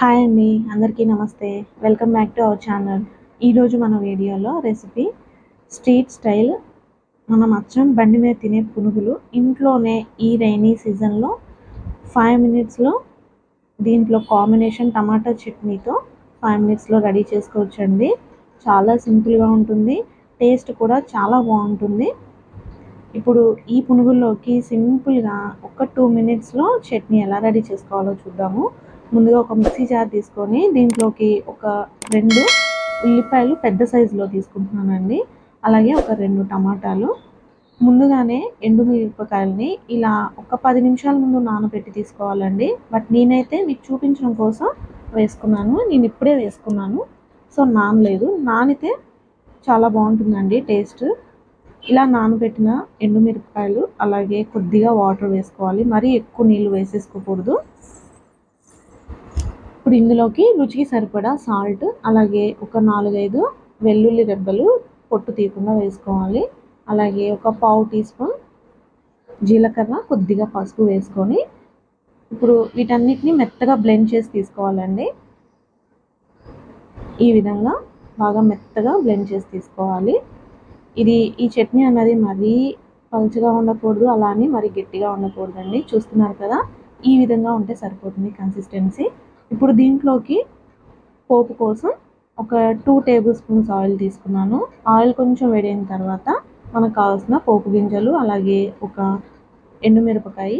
Hi అండి అందరికీ నమస్తే. Welcome back to our channel ఈరోజు మన వీడియోలో రెసిపీ స్ట్రీట్ స్టైల్ మనం అచ్చం బండి మీద తినే పునుగులు ఇంట్లోనే ఈ రైనీ సీజన్లో ఫైవ్ మినిట్స్లో దీంట్లో కాంబినేషన్ టమాటా చట్నీతో ఫైవ్ మినిట్స్లో రెడీ చేసుకోవచ్చండి. చాలా సింపుల్గా ఉంటుంది. టేస్ట్ కూడా చాలా బాగుంటుంది. ఇప్పుడు ఈ పునుగుల్లోకి సింపుల్గా ఒక టూ మినిట్స్లో చట్నీ ఎలా రెడీ చేసుకోవాలో చూద్దాము. ముందుగా ఒక మిక్సీ జార్ తీసుకొని దీంట్లోకి ఒక రెండు ఉల్లిపాయలు పెద్ద సైజులో తీసుకుంటున్నానండి. అలాగే ఒక రెండు టమాటాలు. ముందుగానే ఎండుమిరపకాయలని ఇలా ఒక పది నిమిషాల ముందు నానబెట్టి తీసుకోవాలండి. బట్ నేనైతే మీకు చూపించడం కోసం వేసుకున్నాను. నేను ఇప్పుడే వేసుకున్నాను. సో నానలేదు. నానితే చాలా బాగుంటుందండి టేస్ట్. ఇలా నానబెట్టిన ఎండుమిరపకాయలు అలాగే కొద్దిగా వాటర్ వేసుకోవాలి. మరీ ఎక్కువ నీళ్ళు వేసేసుకోకూడదు. ఇప్పుడు ఇందులోకి రుచికి సరిపడా సాల్ట్ అలాగే ఒక నాలుగైదు వెల్లుల్లి రెబ్బలు పొట్టు తీయకుండా వేసుకోవాలి. అలాగే ఒక పావు టీ స్పూన్ జీలకర్ర కొద్దిగా పసుపు వేసుకొని ఇప్పుడు వీటన్నిటిని మెత్తగా బ్లెండ్ చేసి తీసుకోవాలండి. ఈ విధంగా బాగా మెత్తగా బ్లెండ్ చేసి తీసుకోవాలి. ఇది ఈ చట్నీ అన్నది మరీ పలుచగా ఉండకూడదు అలానే మరీ గట్టిగా ఉండకూడదండి. చూస్తున్నారు కదా ఈ విధంగా ఉంటే సరిపోతుంది కన్సిస్టెన్సీ ఇప్పుడు దీంట్లోకి పోపు కోసం ఒక టూ టేబుల్ స్పూన్స్ ఆయిల్ తీసుకున్నాను. ఆయిల్ కొంచెం వేడైన తర్వాత మనకు కావాల్సిన పోపు గింజలు అలాగే ఒక ఎండుమిరపకాయ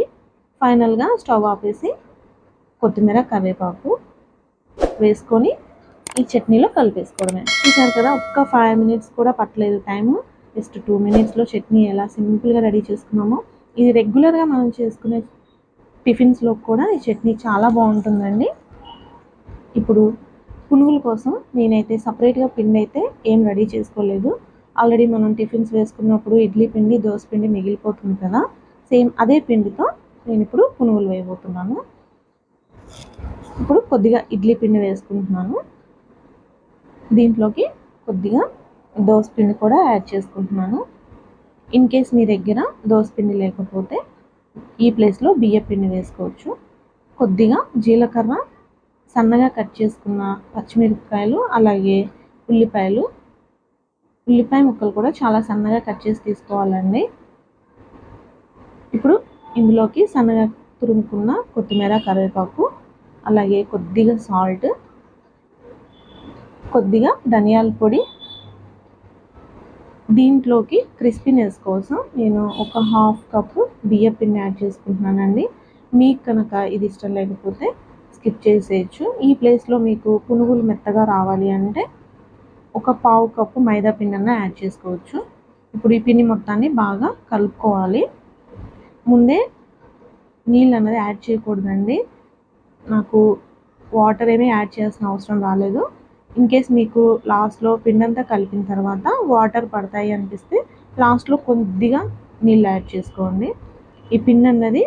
ఫైనల్గా స్టవ్ ఆపేసి కొత్తిమీర కరివేపాకు వేసుకొని ఈ చట్నీలో కలిపేసుకోవడమే. చూసారు కదా ఒక్క ఫైవ్ మినిట్స్ కూడా పట్టలేదు టైము జస్ట్ టూ మినిట్స్లో చట్నీ ఎలా సింపుల్గా రెడీ చేసుకున్నామో. ఇది రెగ్యులర్గా మనం చేసుకునే టిఫిన్స్లో కూడా ఈ చట్నీ చాలా బాగుంటుందండి. ఇప్పుడు పునుగుల కోసం నేనైతే సపరేట్గా పిండి అయితే ఏం రెడీ చేసుకోలేదు. ఆల్రెడీ మనం టిఫిన్స్ వేసుకున్నప్పుడు ఇడ్లీ పిండి దోశ పిండి మిగిలిపోతుంది కదా. సేమ్ అదే పిండితో నేను ఇప్పుడు పునుగులు వేయబోతున్నాను. ఇప్పుడు కొద్దిగా ఇడ్లీ పిండి వేసుకుంటున్నాను. దీంట్లోకి కొద్దిగా దోశ పిండి కూడా యాడ్ చేసుకుంటున్నాను. ఇన్ కేస్ మీ దగ్గర దోశ పిండి లేకపోతే ఈ ప్లేస్లో బియ్య పిండి వేసుకోవచ్చు. కొద్దిగా జీలకర్ర సన్నగా కట్ చేసుకున్న పచ్చిమిరపకాయలు అలాగే ఉల్లిపాయలు. ఉల్లిపాయ ముక్కలు కూడా చాలా సన్నగా కట్ చేసి తీసుకోవాలండి. ఇప్పుడు ఇందులోకి సన్నగా తురుముకున్న కొత్తిమీర కరివేపాకు అలాగే కొద్దిగా సాల్ట్ కొద్దిగా ధనియాల పొడి. దీంట్లోకి క్రిస్పీనెస్ కోసం నేను ఒక హాఫ్ కప్ బియ్య పిండి యాడ్ చేసుకుంటున్నానండి. మీకు కనుక ఇది ఇష్టం లేకపోతే స్కిప్ చేసేయచ్చు. ఈ ప్లేస్లో మీకు పునుగులు మెత్తగా రావాలి అంటే ఒక పావు కప్పు మైదా పిండి అన్న యాడ్ చేసుకోవచ్చు. ఇప్పుడు ఈ పిండి మొత్తాన్ని బాగా కలుపుకోవాలి. ముందే నీళ్ళు అన్నది యాడ్ చేయకూడదండి. నాకు వాటర్ ఏమీ యాడ్ చేయాల్సిన అవసరం రాలేదు. ఇన్ కేస్ మీకు లాస్ట్లో పిండంతా అంతా కలిపిన తర్వాత వాటర్ పడతాయి అనిపిస్తే లాస్ట్లో కొద్దిగా నీళ్ళు యాడ్ చేసుకోండి. ఈ పిండి అన్నది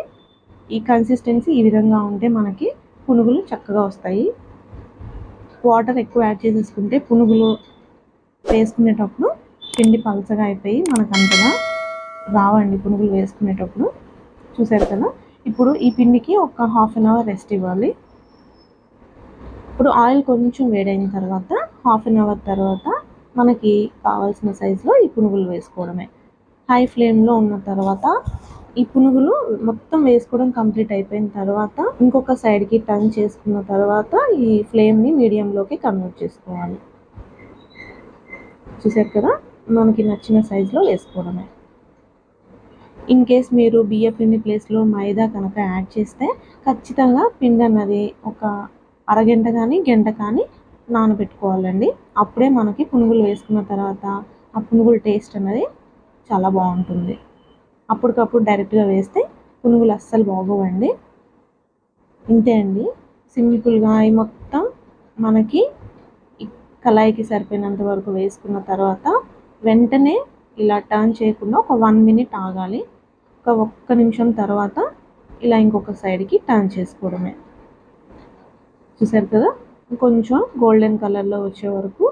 ఈ కన్సిస్టెన్సీ ఈ విధంగా ఉంటే మనకి పునుగులు చక్కగా వస్తాయి. వాటర్ ఎక్కువ యాడ్ చేసేసుకుంటే పునుగులు వేసుకునేటప్పుడు పిండి పలచగా అయిపోయి మనకు అంతగా రావండి పునుగులు వేసుకునేటప్పుడు. చూసారు కదా? ఇప్పుడు ఈ పిండికి ఒక హాఫ్ అన్ అవర్ రెస్ట్ ఇవ్వాలి. ఇప్పుడు ఆయిల్ కొంచెం వేడైన తర్వాత హాఫ్ అన్ అవర్ తర్వాత మనకి కావాల్సిన సైజులో ఈ పునుగులు వేసుకోవడమే. హై ఫ్లేమ్లో ఉన్న తర్వాత ఈ పునుగులు మొత్తం వేసుకోవడం కంప్లీట్ అయిపోయిన తర్వాత ఇంకొక సైడ్కి టర్న్ చేసుకున్న తర్వాత ఈ ఫ్లేమ్ని మీడియంలోకి కన్వర్ట్ చేసుకోవాలి. చూసారు కదా? మనకి నచ్చిన సైజులో వేసుకోవడమే. ఇన్ కేస్ మీరు బియ్య పిండి ప్లేస్లో మైదా కనుక యాడ్ చేస్తే ఖచ్చితంగా పిండి అన్నది ఒక అరగంట కానీ గంట కానీ నానబెట్టుకోవాలండి. అప్పుడే మనకి పునుగులు వేసుకున్న తర్వాత ఆ పునుగుల టేస్ట్ అనేది చాలా బాగుంటుంది. అప్పటికప్పుడు డైరెక్ట్గా వేస్తే పునుగులు అస్సలు బాగోవండి. ఇంతే అండి. సింపుల్గా ఈ మొత్తం మనకి కళాయికి సరిపోయినంత వరకు వేసుకున్న తర్వాత వెంటనే ఇలా టర్న్ చేయకుండా ఒక వన్ మినిట్ ఆగాలి. ఒక ఒక్క నిమిషం తర్వాత ఇలా ఇంకొక సైడ్కి టర్న్ చేసుకోవడమే. చూసారు కదా? కొంచెం గోల్డెన్ కలర్లో వచ్చే వరకు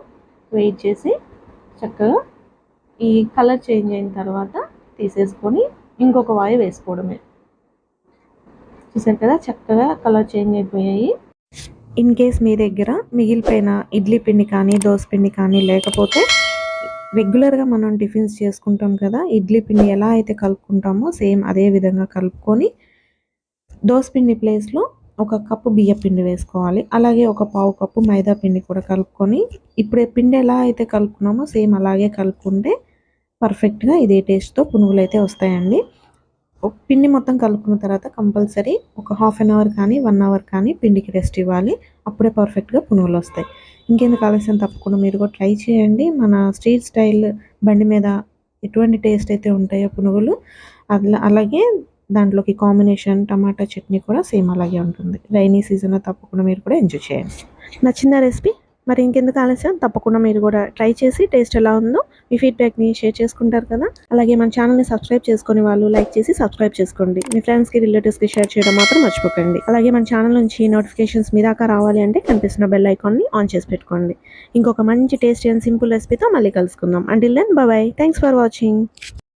వెయిట్ చేసి చక్కగా ఈ కలర్ చేంజ్ అయిన తర్వాత తీసేసుకొని ఇంకొక వాయి వేసుకోవడమే. చూసారు కదా చక్కగా కలర్ చేంజ్ అయిపోయాయి. ఇన్ కేస్ మీ దగ్గర మిగిలిపోయిన ఇడ్లీ పిండి కానీ దోశ పిండి కానీ లేకపోతే రెగ్యులర్గా మనం టిఫిన్స్ చేసుకుంటాం కదా ఇడ్లీ పిండి ఎలా అయితే కలుపుకుంటామో సేమ్ అదే విధంగా కలుపుకొని దోశ పిండి ప్లేస్లో ఒక కప్పు బియ్య పిండి వేసుకోవాలి. అలాగే ఒక పావు కప్పు మైదా పిండి కూడా కలుపుకొని ఇప్పుడే పిండి ఎలా అయితే కలుపుకున్నామో సేమ్ అలాగే కలుపుకుంటే పర్ఫెక్ట్గా ఇదే టేస్ట్తో పునుగులు అయితే వస్తాయండి పిండి మొత్తం కలుపుకున్న తర్వాత కంపల్సరీ ఒక హాఫ్ అన్ అవర్ కానీ వన్ అవర్ కానీ పిండికి రెస్ట్ ఇవ్వాలి. అప్పుడే పర్ఫెక్ట్గా పునుగులు వస్తాయి. ఇంకెందుకు ఆలస్యం తప్పకుండా మీరు కూడా ట్రై చేయండి. మన స్ట్రీట్ స్టైల్ బండి మీద ఎటువంటి టేస్ట్ అయితే ఉంటాయో పునుగులు అలా అలాగే దాంట్లోకి కాంబినేషన్ టమాటా చట్నీ కూడా సేమ్ అలాగే ఉంటుంది. రైనీ సీజన్లో తప్పకుండా మీరు కూడా ఎంజాయ్ చేయండి. నచ్చిందా రెసిపీ? మరి ఇంకెందుకు ఆలస్యం? తప్పకుండా మీరు కూడా ట్రై చేసి టేస్ట్ ఎలా ఉందో మీ ఫీడ్బ్యాక్ని షేర్ చేసుకుంటారు కదా. అలాగే మన ఛానల్ని సబ్స్క్రైబ్ చేసుకునే వాళ్ళు లైక్ చేసి సబ్స్క్రైబ్ చేసుకోండి. మీ ఫ్రెండ్స్కి రిలేటివ్స్కి షేర్ చేయడం మాత్రం మర్చిపోకండి. అలాగే మన ఛానల్ నుంచి నోటిఫికేషన్స్ మీ దాకా రావాలి అంటే కనిపిస్తున్న బెల్ ఐకాన్ని ఆన్ చేసి పెట్టుకోండి. ఇంకొక మంచి టేస్టీ అండ్ సింపుల్ రెసిపీతో మళ్ళీ కలుసుకుందాం. Until then bye thanks for watching